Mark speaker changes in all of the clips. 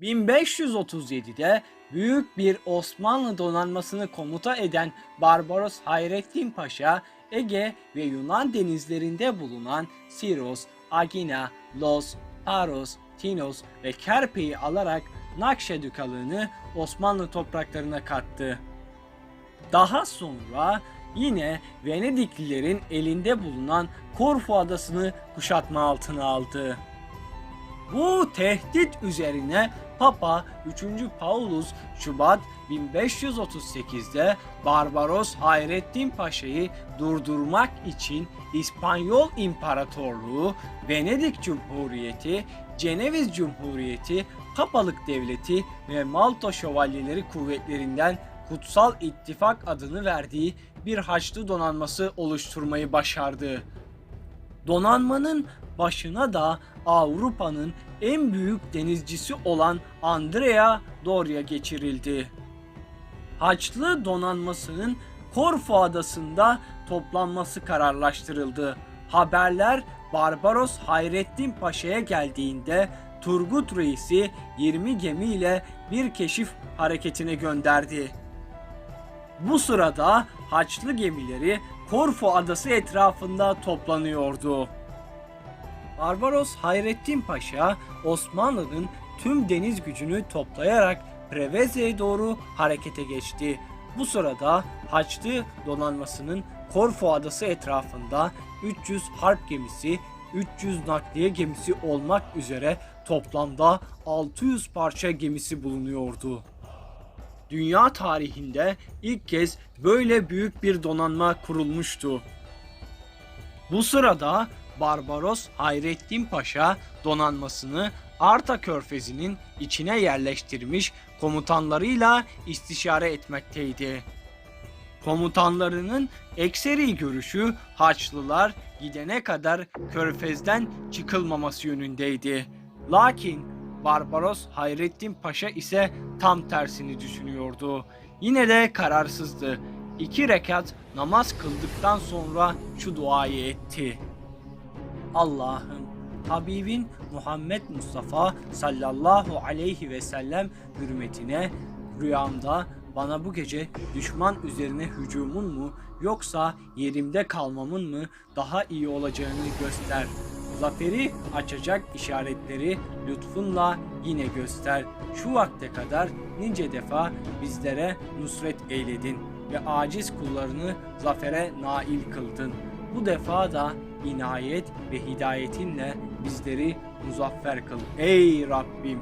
Speaker 1: 1537'de büyük bir Osmanlı donanmasını komuta eden Barbaros Hayrettin Paşa, Ege ve Yunan denizlerinde bulunan Siros, Agina, Los, Paros, Tinos ve Kerpe'yi alarak Nakşedükalığını Osmanlı topraklarına kattı. Daha sonra yine Venediklilerin elinde bulunan Korfu adasını kuşatma altına aldı. Bu tehdit üzerine Papa 3. Paulus Şubat 1538'de Barbaros Hayrettin Paşa'yı durdurmak için İspanyol İmparatorluğu, Venedik Cumhuriyeti, Ceneviz Cumhuriyeti, Papalık Devleti ve Malta Şövalyeleri kuvvetlerinden Kutsal İttifak adını verdiği bir Haçlı donanması oluşturmayı başardı. Donanmanın başına da Avrupa'nın en büyük denizcisi olan Andrea Doria geçirildi. Haçlı donanmasının Korfu adasında toplanması kararlaştırıldı. Haberler Barbaros Hayrettin Paşa'ya geldiğinde Turgut Reis'i 20 gemiyle bir keşif hareketine gönderdi. Bu sırada Haçlı gemileri Korfu adası etrafında toplanıyordu. Barbaros Hayrettin Paşa Osmanlı'nın tüm deniz gücünü toplayarak Preveze'ye doğru harekete geçti. Bu sırada Haçlı donanmasının Korfu adası etrafında 300 harp gemisi, 300 nakliye gemisi olmak üzere toplamda 600 parça gemisi bulunuyordu. Dünya tarihinde ilk kez böyle büyük bir donanma kurulmuştu. Bu sırada Barbaros Hayrettin Paşa donanmasını Arta Körfezi'nin içine yerleştirmiş komutanlarıyla istişare etmekteydi. Komutanlarının ekseri görüşü Haçlılar gidene kadar Körfez'den çıkılmaması yönündeydi. Lakin Barbaros Hayrettin Paşa ise tam tersini düşünüyordu. Yine de kararsızdı. İki rekat namaz kıldıktan sonra şu duayı etti. Allah'ım Habibin Muhammed Mustafa sallallahu aleyhi ve sellem hürmetine rüyamda bana bu gece düşman üzerine hücumun mu yoksa yerimde kalmamın mı daha iyi olacağını göster. Zaferi açacak işaretleri lütfunla yine göster. Şu vakte kadar nice defa bizlere nusret eyledin ve aciz kullarını zafere nail kıldın. Bu defa da inayet ve hidayetinle bizleri muzaffer kıl. Ey Rabbim!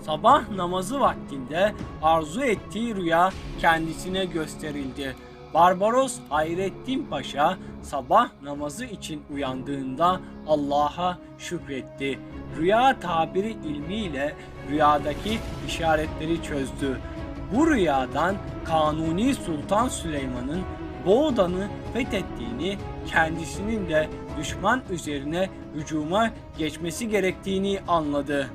Speaker 1: Sabah namazı vaktinde arzu ettiği rüya kendisine gösterildi. Barbaros Hayrettin Paşa sabah namazı için uyandığında Allah'a şükretti. Rüya tabiri ilmiyle rüyadaki işaretleri çözdü. Bu rüyadan Kanuni Sultan Süleyman'ın Boğdan'ı fethettiğini, kendisinin de düşman üzerine hücuma geçmesi gerektiğini anladı.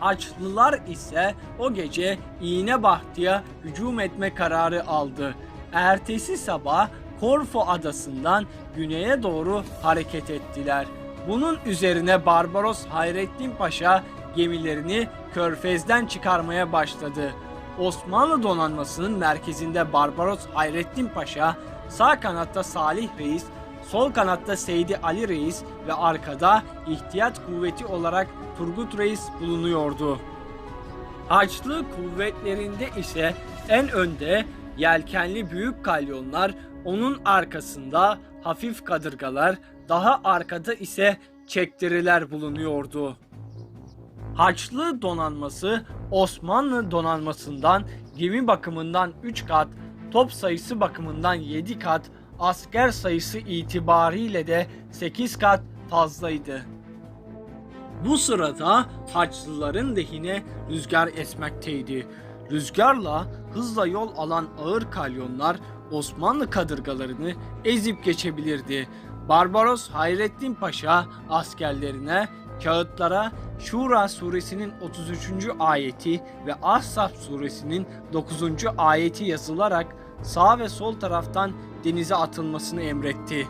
Speaker 1: Haçlılar ise o gece İğne Bahtı'ya hücum etme kararı aldı. Ertesi sabah Korfu adasından güneye doğru hareket ettiler. Bunun üzerine Barbaros Hayrettin Paşa gemilerini Körfez'den çıkarmaya başladı. Osmanlı donanmasının merkezinde Barbaros Hayrettin Paşa, sağ kanatta Salih Reis, sol kanatta Seydi Ali Reis ve arkada ihtiyat kuvveti olarak Turgut Reis bulunuyordu. Haçlı kuvvetlerinde ise en önde yelkenli büyük kalyonlar, onun arkasında hafif kadırgalar, daha arkada ise çektiriler bulunuyordu. Haçlı donanması Osmanlı donanmasından gemi bakımından 3 kat, top sayısı bakımından 7 kat, asker sayısı itibariyle de 8 kat fazlaydı. Bu sırada Haçlıların lehine rüzgar esmekteydi. Rüzgarla hızla yol alan ağır kalyonlar Osmanlı kadırgalarını ezip geçebilirdi. Barbaros Hayrettin Paşa askerlerine kağıtlara Şura suresinin 33. ayeti ve Ahzab suresinin 9. ayeti yazılarak sağ ve sol taraftan denize atılmasını emretti.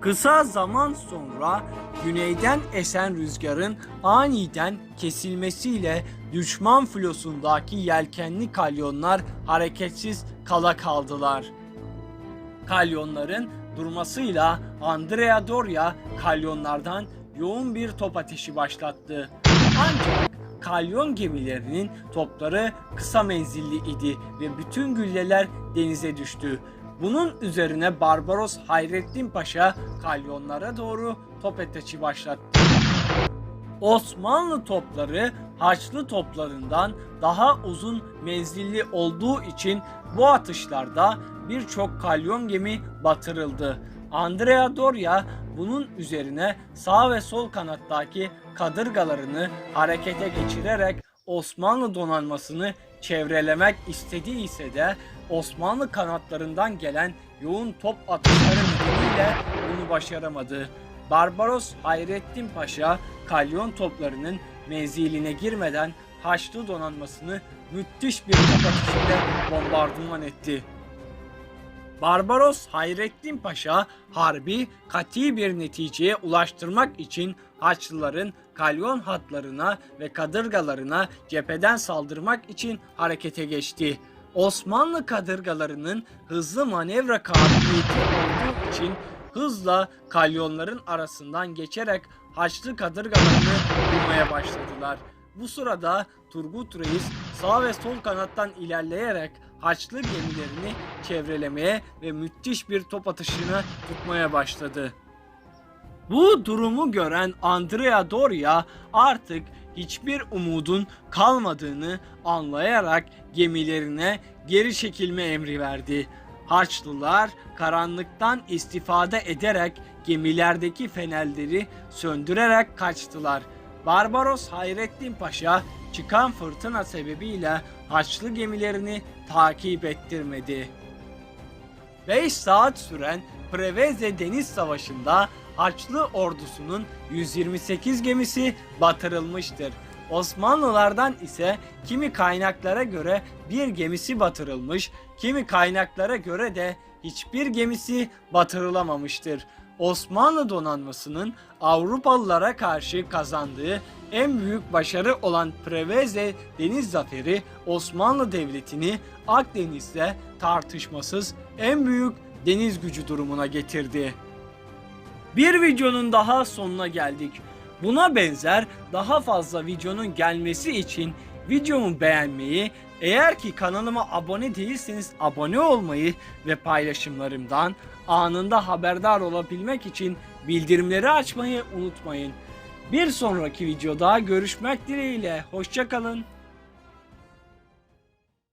Speaker 1: Kısa zaman sonra güneyden esen rüzgarın aniden kesilmesiyle düşman filosundaki yelkenli kalyonlar hareketsiz kala kaldılar. Kalyonların durmasıyla Andrea Doria kalyonlardan yoğun bir top ateşi başlattı. Ancak kalyon gemilerinin topları kısa menzilli idi ve bütün gülleler denize düştü. Bunun üzerine Barbaros Hayrettin Paşa kalyonlara doğru top ateşi başlattı. Osmanlı topları Haçlı toplarından daha uzun menzilli olduğu için bu atışlarda birçok kalyon gemi batırıldı. Andrea Doria bunun üzerine sağ ve sol kanattaki kadırgalarını harekete geçirerek Osmanlı donanmasını çevrelemek istediyse de Osmanlı kanatlarından gelen yoğun top atışları nedeniyle bunu başaramadı. Barbaros Hayrettin Paşa kalyon toplarının menziline girmeden Haçlı donanmasını müthiş bir top atışıyla bombardıman etti. Barbaros Hayrettin Paşa harbi kati bir neticeye ulaştırmak için Haçlıların kalyon hatlarına ve kadırgalarına cepheden saldırmak için harekete geçti. Osmanlı kadırgalarının hızlı manevra kabiliyeti olduğu için hızla kalyonların arasından geçerek Haçlı kadırgalarını vurmaya başladılar. Bu sırada Turgut Reis sağ ve sol kanattan ilerleyerek Haçlı gemilerini çevrelemeye ve müthiş bir top atışını tutmaya başladı. Bu durumu gören Andrea Doria artık hiçbir umudun kalmadığını anlayarak gemilerine geri çekilme emri verdi. Haçlılar karanlıktan istifade ederek gemilerdeki fenerleri söndürerek kaçtılar. Barbaros Hayrettin Paşa çıkan fırtına sebebiyle Haçlı gemilerini takip ettirmedi. 5 saat süren Preveze Deniz Savaşı'nda Haçlı ordusunun 128 gemisi batırılmıştır. Osmanlılardan ise kimi kaynaklara göre bir gemisi batırılmış, kimi kaynaklara göre de hiçbir gemisi batırılamamıştır. Osmanlı donanmasının Avrupalılara karşı kazandığı en büyük başarı olan Preveze Deniz Zaferi Osmanlı Devleti'ni Akdeniz'de tartışmasız en büyük deniz gücü durumuna getirdi. Bir videonun daha sonuna geldik. Buna benzer daha fazla videonun gelmesi için videomu beğenmeyi, eğer ki kanalıma abone değilseniz abone olmayı ve paylaşımlarımdan anında haberdar olabilmek için bildirimleri açmayı unutmayın. Bir sonraki videoda görüşmek dileğiyle. Hoşçakalın.